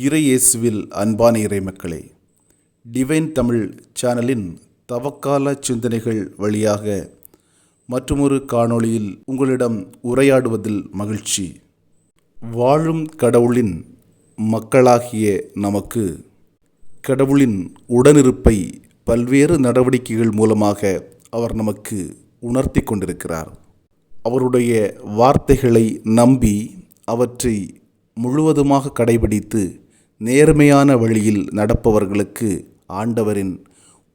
இறையேசுவில் அன்பான இறைமக்களே டிவைன் தமிழ் சேனலின் தவக்கால சிந்தனைகள் வழியாக மற்றுமொரு காணொளியில் உங்களிடம் உரையாடுவதில் மகிழ்ச்சி. வாழும் கடவுளின் மக்களாகிய நமக்கு கடவுளின் உடனிருப்பை பல்வேறு நடவடிக்கைகள் மூலமாக அவர் நமக்கு உணர்த்தி கொண்டிருக்கிறார். அவருடைய வார்த்தைகளை நம்பி அவற்றை முழுவதுமாக கடைபிடித்து நேர்மையான வழியில் நடப்பவர்களுக்கு ஆண்டவரின்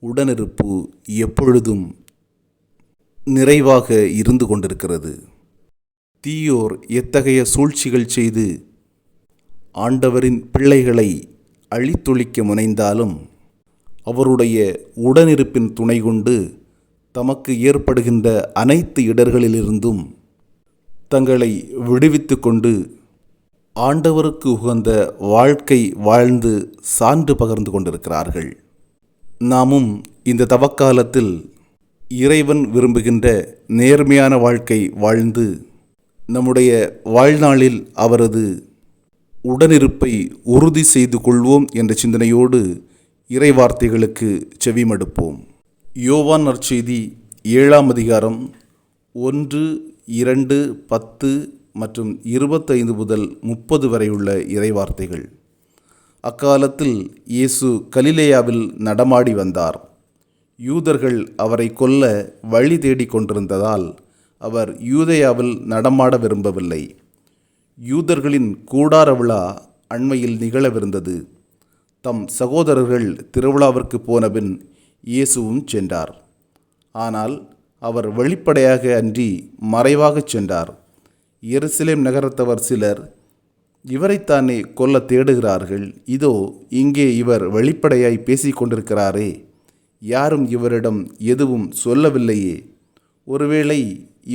உடனிருப்பு எப்பொழுதும் நிறைவாக இருந்து கொண்டிருக்கிறது. தீயோர் எத்தகைய சூழ்ச்சிகள் செய்து ஆண்டவரின் பிள்ளைகளை அழித்தொழிக்க முனைந்தாலும் அவருடைய உடனிருப்பின் துணை கொண்டு தமக்கு ஏற்படுகின்ற அனைத்து இடர்களிலிருந்தும் தங்களை விடுவித்து கொண்டு ஆண்டவருக்கு உகந்த வாழ்க்கை வாழ்ந்து சான்று பகர்ந்து கொண்டிருக்கிறார்கள். நாமும் இந்த தவக்காலத்தில் இறைவன் விரும்புகின்ற நேர்மையான வாழ்க்கை வாழ்ந்து நம்முடைய வாழ்நாளில் அவரது உடனிருப்பை உறுதி செய்து கொள்வோம் என்ற சிந்தனையோடு இறைவார்த்தைகளுக்கு செவிமடுப்போம். யோவான் நற்செய்தி ஏழாம் அதிகாரம் ஒன்று இரண்டு பத்து மற்றும் இருபத்தைந்து முதல் முப்பது வரையுள்ள இறைவார்த்தைகள். அக்காலத்தில் இயேசு கலிலேயாவில் நடமாடி வந்தார். யூதர்கள் அவரை கொல்ல வழி தேடிக் கொண்டிருந்ததால் அவர் யூதேயாவில் நடமாட விரும்பவில்லை. யூதர்களின் கூடார விழா அண்மையில் நிகழவிருந்தது. தம் சகோதரர்கள் திருவிழாவிற்கு போனபின் இயேசுவும் சென்றார். ஆனால் அவர் வெளிப்படையாக அன்றி மறைவாகச் சென்றார். எருசலேம் நகரத்தவர் சிலர் இவரைத்தானே கொல்ல தேடுகிறார்கள். இதோ இங்கே இவர் வெளிப்படையாய் பேசிக் கொண்டிருக்கிறாரே யாரும் இவரிடம் எதுவும் சொல்லவில்லையே. ஒருவேளை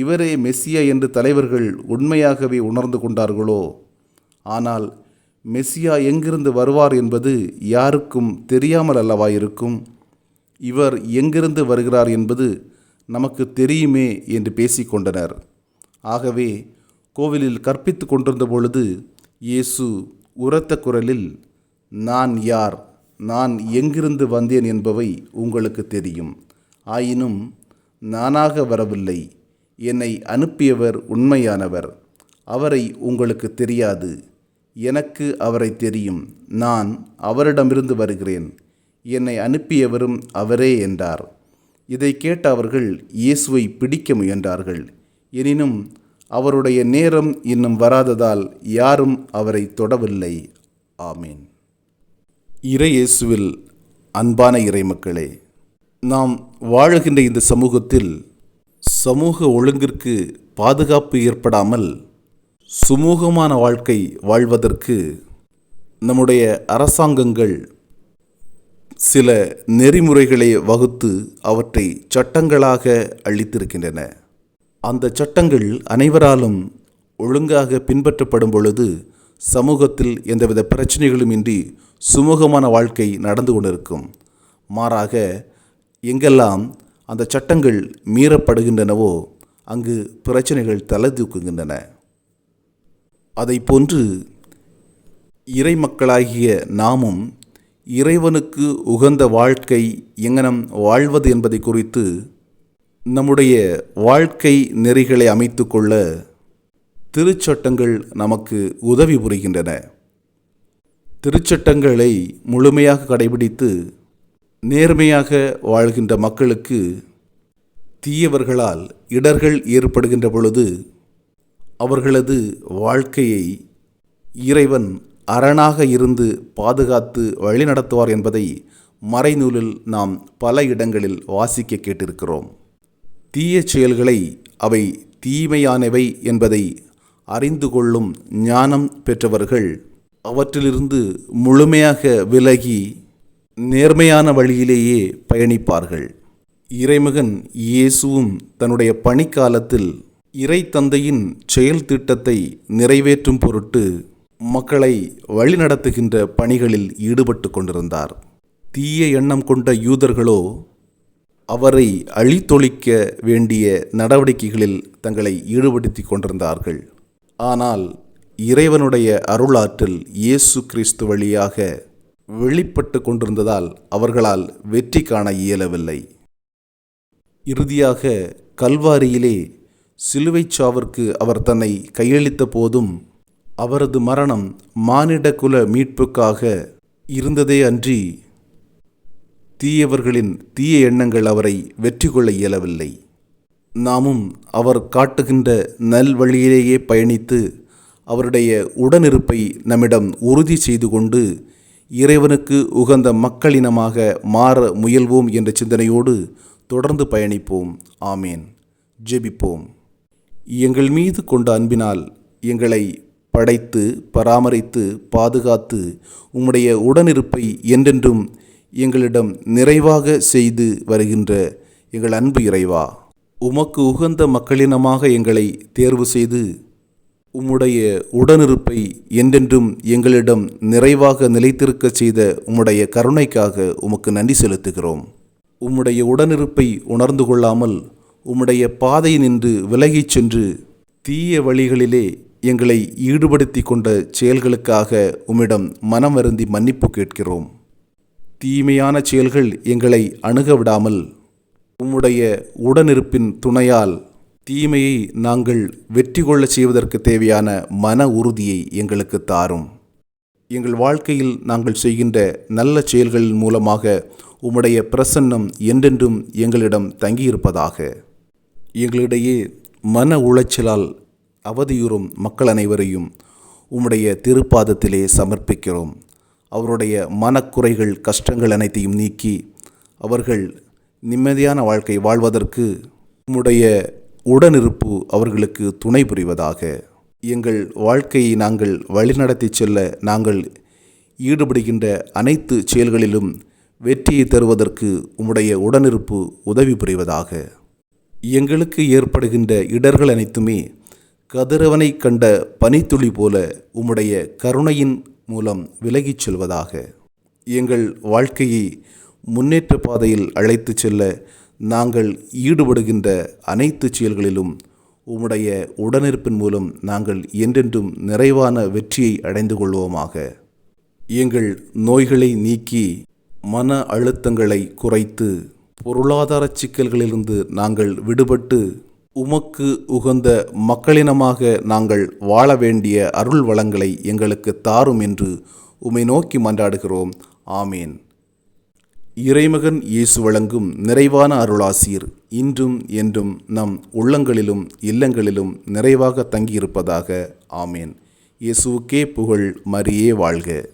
இவரே மெஸ்ஸியா என்று தலைவர்கள் உண்மையாகவே உணர்ந்து கொண்டார்களோ? ஆனால் மெஸ்ஸியா எங்கிருந்து வருவார் என்பது யாருக்கும் தெரியாமல் அல்லவா இருக்கும் இவர் எங்கிருந்து வருகிறார் என்பது நமக்கு தெரியுமே என்று பேசிக்கொண்டனர். ஆகவே கோவிலில் கற்பித்து கொண்டிருந்த பொழுது இயேசு உரத்த குரலில் நான் யார்? நான் எங்கிருந்து வந்தேன் என்பவை உங்களுக்கு தெரியும். ஆயினும் நானாக வரவில்லை. என்னை அனுப்பியவர் உண்மையானவர். அவரை உங்களுக்கு தெரியாது. எனக்கு அவரை தெரியும். நான் அவரிடமிருந்து வருகிறேன். என்னை அனுப்பியவரும் அவரே என்றார். இதை கேட்ட அவர்கள் இயேசுவை பிடிக்க முயன்றார்கள். எனினும் அவருடைய நேரம் இன்னும் வராததால் யாரும் அவரை தொடவில்லை. ஆமீன். இறையேசுவில் அன்பான இறைமக்களே நாம் வாழுகின்ற இந்த சமூகத்தில் சமூக ஒழுங்கிற்கு பாதுகாப்பு ஏற்படாமல் சுமூகமான வாழ்க்கை வாழ்வதற்கு நம்முடைய அரசாங்கங்கள் சில நெறிமுறைகளை வகுத்து அவற்றை சட்டங்களாக அளித்திருக்கின்றன அந்த சட்டங்கள் அனைவராலும் ஒழுங்காக பின்பற்றப்படும் பொழுது சமூகத்தில் எந்தவித பிரச்சனைகளும் இன்றி சுமூகமான வாழ்க்கை நடந்து கொண்டிருக்கும். மாறாக எங்கெல்லாம் அந்த சட்டங்கள் மீறப்படுகின்றனவோ அங்கு பிரச்சனைகள் தலை தூக்குகின்றன அதை போன்று இறைமக்களாகிய நாமும் இறைவனுக்கு உகந்த வாழ்க்கை எங்கனம் வாழ்வது என்பதை குறித்து நம்முடைய வாழ்க்கை நெறிகளை அமைத்து கொள்ள திருச்சட்டங்கள் நமக்கு உதவி புரிகின்றன. திருச்சட்டங்களை முழுமையாக கடைபிடித்து நேர்மையாக வாழ்கின்ற மக்களுக்கு தீயவர்களால் இடர்கள் ஏற்படுகின்ற பொழுது அவர்களது வாழ்க்கையை இறைவன் அரணாக இருந்து பாதுகாத்து வழிநடத்துவார் என்பதை மறைநூலில் நாம் பல இடங்களில் வாசிக்க கேட்டிருக்கிறோம். தீய செயல்களை அவை தீமையானவை என்பதை அறிந்து கொள்ளும் ஞானம் பெற்றவர்கள் அவற்றிலிருந்து முழுமையாக விலகி நேர்மையான வழியிலேயே பயணிப்பார்கள். இறைமகன் இயேசுவும் தன்னுடைய பணிக்காலத்தில் இறை தந்தையின் செயல் திட்டத்தை நிறைவேற்றும் பொருட்டு மக்களை வழிநடத்துகின்ற பணிகளில் ஈடுபட்டு கொண்டிருந்தார். தீய எண்ணம் கொண்ட யூதர்களோ அவரை அழித்தொழிக்க வேண்டிய நடவடிக்கைகளில் தங்களை ஈடுபடுத்தி கொண்டிருந்தார்கள். ஆனால் இறைவனுடைய அருளாற்றல் இயேசு கிறிஸ்து வழியாக வெளிப்பட்டு கொண்டிருந்ததால் அவர்களால் வெற்றி காண இயலவில்லை. இறுதியாக கல்வாரியிலே சிலுவைச் சாவிற்கு அவர் தன்னை கையளித்த போதும் அவரது மரணம் மானிட குல மீட்புக்காக இருந்ததே அன்றி தீயவர்களின் தீய எண்ணங்கள் அவரை வெற்றி கொள்ள இயலவில்லை. நாமும் அவர் காட்டுகின்ற நல்வழியிலேயே பயணித்து அவருடைய உடனிருப்பை நம்மிடம் உறுதி செய்து கொண்டு இறைவனுக்கு உகந்த மக்களினமாக மாற முயல்வோம் என்ற சிந்தனையோடு தொடர்ந்து பயணிப்போம். ஆமேன். ஜெபிப்போம். எங்கள் மீது கொண்ட அன்பினால் எங்களை படைத்து பராமரித்து பாதுகாத்து உம்முடைய உடனிருப்பை என்றென்றும் எங்களிடம் நிறைவாக செய்து வருகின்ற எங்கள் அன்பு இறைவா உமக்கு உகந்த மக்களினமாக எங்களை தேர்வு செய்து உம்முடைய உடனிருப்பை என்றென்றும் எங்களிடம் நிறைவாக நிலைத்திருக்கச் செய்த உம்முடைய கருணைக்காக உமக்கு நன்றி செலுத்துகிறோம். உம்முடைய உடனிருப்பை உணர்ந்து கொள்ளாமல் உம்முடைய பாதை நின்று விலகிச் சென்று தீய வழிகளிலே எங்களை ஈடுபடுத்தி கொண்ட செயல்களுக்காக உம்மிடம் மனம் வருந்தி மன்னிப்பு கேட்கிறோம். தீமையான செயல்கள் எங்களை அணுக விடாமல் உம்முடைய உடனிருப்பின் துணையால் தீமையை நாங்கள் வெற்றி கொள்ளச் செய்வதற்கு தேவையான மன உறுதியை எங்களுக்கு தாரும். எங்கள் வாழ்க்கையில் நாங்கள் செய்கின்ற நல்ல செயல்களின் மூலமாக உம்முடைய பிரசன்னம் என்றென்றும் எங்களிடம் தங்கியிருப்பதாக. எங்களிடையே மன உளைச்சலால் அவதியுறும் மக்கள் அனைவரையும் உம்முடைய திருப்பாதத்திலே சமர்ப்பிக்கிறோம். அவருடைய மனக்குறைகள் கஷ்டங்கள் அனைத்தையும் நீக்கி அவர்கள் நிம்மதியான வாழ்க்கை வாழ்வதற்கு உம்முடைய உடனிருப்பு அவர்களுக்கு துணை புரிவதாக. எங்கள் வாழ்க்கையை நாங்கள் வழிநடத்தி செல்ல நாங்கள் ஈடுபடுகின்ற அனைத்து செயல்களிலும் வெற்றியை தருவதற்கு உம்முடைய உடனிருப்பு உதவி புரிவதாக. எங்களுக்கு ஏற்படுகின்ற இடர்கள் அனைத்துமே கதிரவனை கண்ட பனித்துளி போல உம்முடைய கருணையின் மூலம் விலகிச் செல்வதாக எங்கள் வாழ்க்கையை முன்னேற்ற பாதையில் அழைத்துச் செல்ல நாங்கள் ஈடுபடுகின்ற அனைத்து செயல்களிலும் உம்முடைய உடனிருப்பின் மூலம் நாங்கள் என்றென்றும் நிறைவான வெற்றியை அடைந்து கொள்வோமாக. எங்கள் நோய்களை நீக்கி மன அழுத்தங்களை குறைத்து பொருளாதார சிக்கல்களிலிருந்து நாங்கள் விடுபட்டு உமக்கு உகந்த மக்களினமாக நாங்கள் வாழ வேண்டிய அருள் வளங்களை எங்களுக்கு தாரும் என்று உமை நோக்கி மன்றாடுகிறோம். ஆமேன். இறைமகன் இயேசு வழங்கும் நிறைவான அருளாசீர் இன்றும் என்றும் நம் உள்ளங்களிலும் இல்லங்களிலும் நிறைவாக தங்கியிருப்பதாக. ஆமேன். இயேசுவுக்கே புகழ் மரியே வாழ்க.